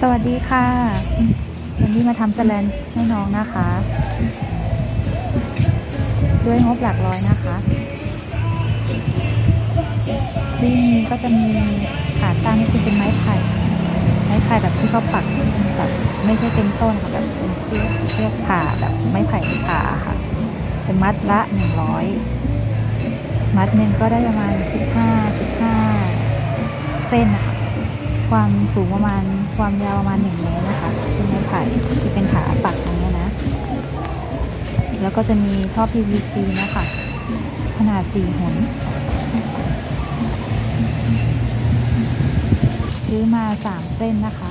สวัสดีค่ะ วันนี้มาทำสแลนให้น้องนะคะ ด้วยงบหลักร้อยนะคะที่มีก็จะมีขาตั้งนี่คือเป็นไม้ไผ่ไม้ไผ่แบบที่เขาปักแบบไม่ใช่เต็มต้นค่ะแบบเป็นเสี้ยเรียกผ่าแบบไม้ไผ่ผ่าค่ะ จะมัดละหนึ่งร้อยมัดหนึ่งก็ได้ประมาณสิบห้าสิบห้าเส้นนะคะ ความสูงประมาณความยาวประมาณหนึ่งเมตรนะคะเป็นไม้ไผ่ที่เป็นขาปักตรงนี้นะ แล้วก็จะมีท่อ PVC นะคะขนาดสี่หนซื้อมาสามเส้นนะคะ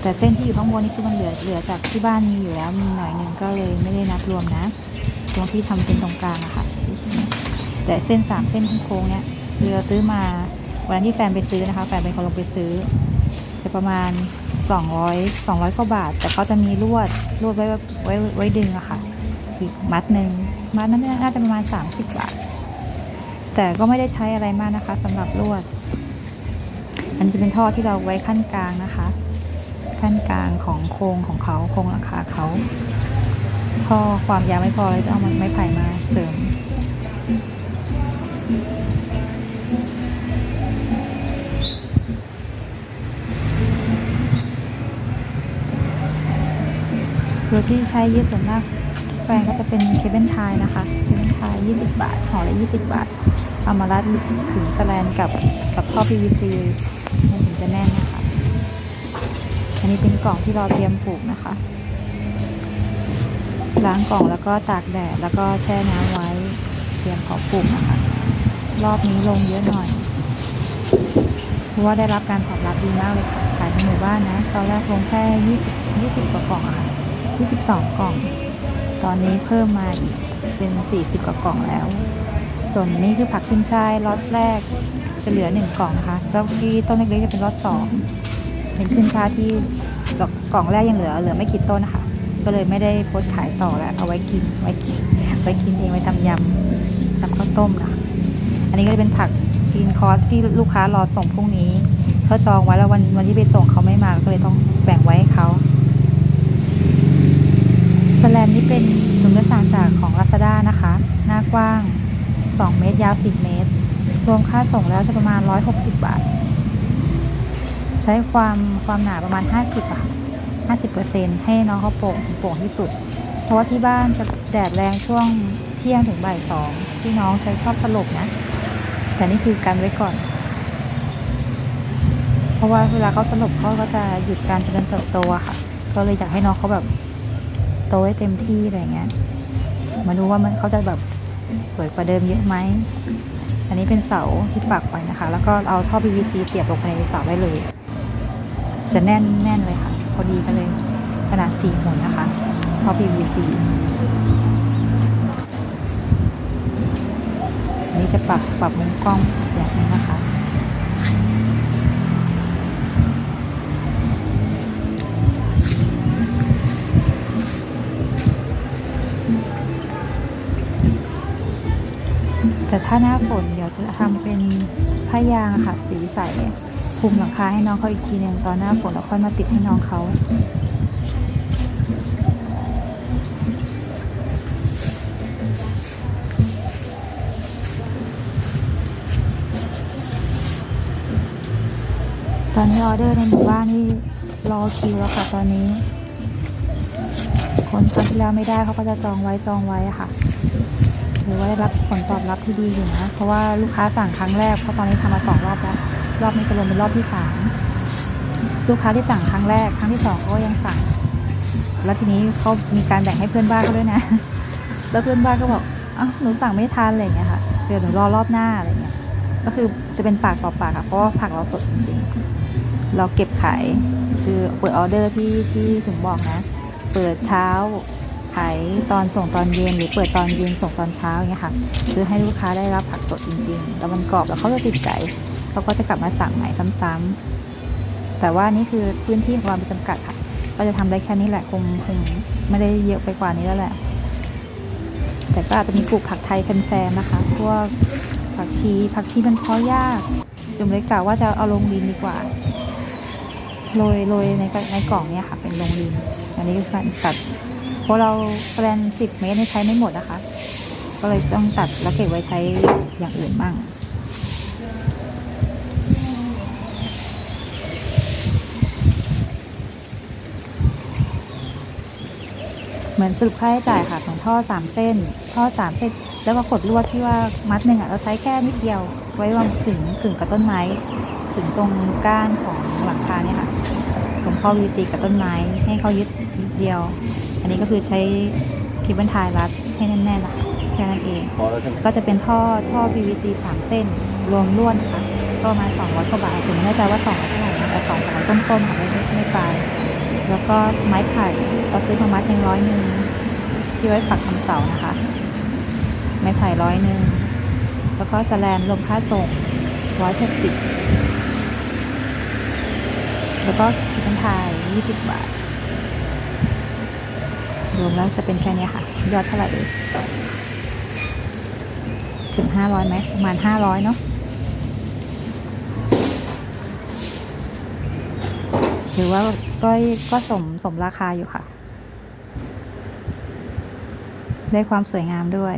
แต่เส้นที่อยู่ข้างบนนี่คือมันเหลือเหลือจากที่บ้านมีอยู่แล้วมีหน่อยหนึ่งก็เลยไม่ได้นับรวมนะ ตรงที่ทำเป็นตรงกลางอะค่ะแต่เส้นสามเส้นโค้งเนี่ยเรือซื้อมา วันที่แฟนไปซื้อนะคะแฟนเป็นคนลงไปซื้อ จะประมาณ 200 200กว่าบาท แต่เขาจะมีลวดลวดไว้ไว้ไว้ดึงอะค่ะ อีกมัดหนึ่งมัดนั้นน่าจะประมาณ 30 บาท แต่ก็ไม่ได้ใช้อะไรมากนะคะสำหรับลวด อันนจะเป็นท่อที่เราไว้ขั้นกลางนะคะ ขั้นกลางของโครงของเขาโครงหลังคาเขาท่อความยาวไม่พอเลยต้องเอาไม้ไผ่มาเสริม ที่ใช้ยึดส่วนมากแฟนก็จะเป็นเคเบิลไทยนะคะ เคเบิลไทย20 บาทห่อละ20 บาท เอามารัดถึงสแลนกับกับท่อ PVC มันถึงจะแน่นนะคะ อันนี้เป็นกล่องที่เราเตรียมปลูกนะคะ ล้างกล่องแล้วก็ตากแดดแล้วก็แช่น้ำไว้เตรียมเพาะปลูกนะคะ รอบนี้ลงเยอะหน่อยเพราะว่าได้รับการตอบรับดีมากเลยค่ะขายในหมู่บ้านนะ ตอนแรกลงแค่20 20กว่ากล่องอะค่ะ 22กล่อง ตอนนี้เพิ่มมาอีกเป็น 40 กว่ากล่องแล้ว ส่วนนี้คือผักขึ้นช่ายล็อตแรกจะเหลือ 1 กล่องนะคะเจ้าที่ต้นเล็กๆจะเป็นล็อต2เป็นขึ้นช่ายที่กล่องแรกยังเหลือเหลือไม่กี่ต้นนะคะ ก็เลยไม่ได้โพสขายต่อแล้วเอาไว้กินไว้กินไว้กินเองไว้ทำยำทำข้าวต้มนะอันนี้ก็จะเป็นผักกรีนคอสที่ลูกค้ารอส่งพรุ่งนี้เขาจองไว้แล้ววันวันที่ไปส่งเขาไม่มาก็เลยต้องแบ่งไว้ให้เขา สแลนนี่เป็นถุงกระสานจากของ Lazada นะคะ หน้ากว้าง 2 เมตร ยาว 10 เมตร รวมค่าส่งแล้วจะประมาณ 160 บาท ใช้ความความหนาประมาณ 50บาท50%ให้น้องเขาโป่งโป่งที่สุด เพราะว่าที่บ้านจะแดดแรงช่วงเที่ยงถึงบ่ายสองที่น้องใช้ชอบสลบนะ แต่นี่คือกันไว้ก่อน เพราะว่าเวลาเขาสลบเขาก็จะหยุดการเจริญเติบโตอะค่ะ ก็เลยอยากให้น้องเขาแบบ โตให้เต็มที่อะไรเงี้ยจะมาดูว่ามันเขาจะแบบสวยกว่าเดิมเยอะไหม อันนี้เป็นเสาที่ปักไว้นะคะ แล้วก็เอาท่อ PVC เสียบลงไปในเสาได้เลย จะแน่นแน่นเลยค่ะ พอดีกันเลยขนาด4หมุนนะคะ ท่อ PVC อันนี้จะปรับปรับมุมกล้องแบบนี้นะคะ แต่ถ้าหน้าฝนเดี๋ยวจะทำเป็นผ้ายางค่ะสีใสคลุมหลังคาให้น้องเขาอีกทีหนึ่งตอนหน้าฝนแล้วค่อยมาติดให้น้องเขาตอนนี้ออเดอร์ในหมู่บ้านนี่รอคิวแล้วค่ะตอนนี้ คนครั้งที่แล้วไม่ได้เขาก็จะจองไว้จองไว้ค่ะือว่าได้รับผลตอบรับที่ดีอยู่นะ เพราะว่าลูกค้าสั่งครั้งแรก เพราะตอนนี้ทำมาสองรอบแล้ว รอบนี้จะรวมเป็นรอบที่สามลูกค้าที่สั่งครั้งแรก ครั้งที่สองก็ยังสั่ง แล้วทีนี้เขามีการแบ่งให้เพื่อนบ้านเขาด้วยนะ แล้วเพื่อนบ้านก็บอกอ้าวหนูสั่งไม่ทันอะไรอย่างเงี้ยค่ะ เดี๋ยวหนูรอรอบหน้าอะไรเงี้ย ก็คือจะเป็นปากต่อปากค่ะ เพราะว่าผักเราสดจริงๆ เราเก็บขายคือเปิดออเดอร์ที่ที่ถึงบอกนะ เปิดเช้า ขายตอนส่งตอนเย็นหรือเปิดตอนเย็นส่งตอนเช้าอย่างเงี้ยค่ะคือให้ลูกค้าได้รับผักสดจริง ๆ แล้วมันกรอบแล้วเขาจะติดใจเขาก็จะกลับมาสั่งใหม่ซ้ำๆแต่ว่านี่คือพื้นที่ของเราเป็นจำกัดค่ะ ก็จะทำได้แค่นี้แหละคงคงไม่ได้เยอะไปกว่านี้แล้วแหละ แต่ก็อาจจะมีปลูกผักไทยแคมแซมนะคะพวกผักชีผักชีมันเพาะยากจุ่มเลยกะว่าจะเอาลงดินดีกว่าโรยโรยในในกล่องเนี่ยค่ะ เป็นลงดิน อันนี้คือการตัด เพราะเราแปลนสิบเมตรนี่ใช้ไม่หมดนะคะ ก็เลยต้องตัดแล้วเก็บไว้ใช้อย่างอื่นบ้างเหมือนสรุปค่าใช้จ่ายค่ะของท่อสามเส้น ท่อสามเส้น แล้วก็ขดลวดที่ว่ามัดหนึ่งอะเราใช้แค่นิดเดียว ไว้วางขึงขึงกับต้นไม้ขึงตรงก้านของหลังคาเนี่ยค่ะ ตรงท่อ VC กับต้นไม้ให้เขายึดนิดเดียว อันนี้ก็คือใช้คลิปบรรทายรัดให้แน่นๆนะคะแค่นั้นเอง พอแล้วใช่ไหมก็จะเป็นท่อท่อ PVC 3 เส้น รวมลวดนะคะ ก็ประมาณ200กว่าบาทถึงไม่แน่ใจว่า200เท่าไหร่นะแต่2 300ต้นๆค่ะไม่ไม่ไม่ปลายแล้วก็ไม้ไผ่เราซื้อมามัดหนึ่งร้อยหนึ่งที่ไว้ปักคำเสานะคะ ไม้ไผ่ร้อยหนึ่งแล้วก็สแลนรวมค่าส่งร้อยหกสิบแล้วก็คิดเป็นไทยยี่สิบบาท รวมแล้วจะเป็นแค่เนี้ยค่ะ ยอดเท่าไหร่เอ่ยถึงห้าร้อยไหมประมาณห้าร้อยเนาะหรือว่าก็ก็สมสมราคาอยู่ค่ะ ได้ความสวยงามด้วย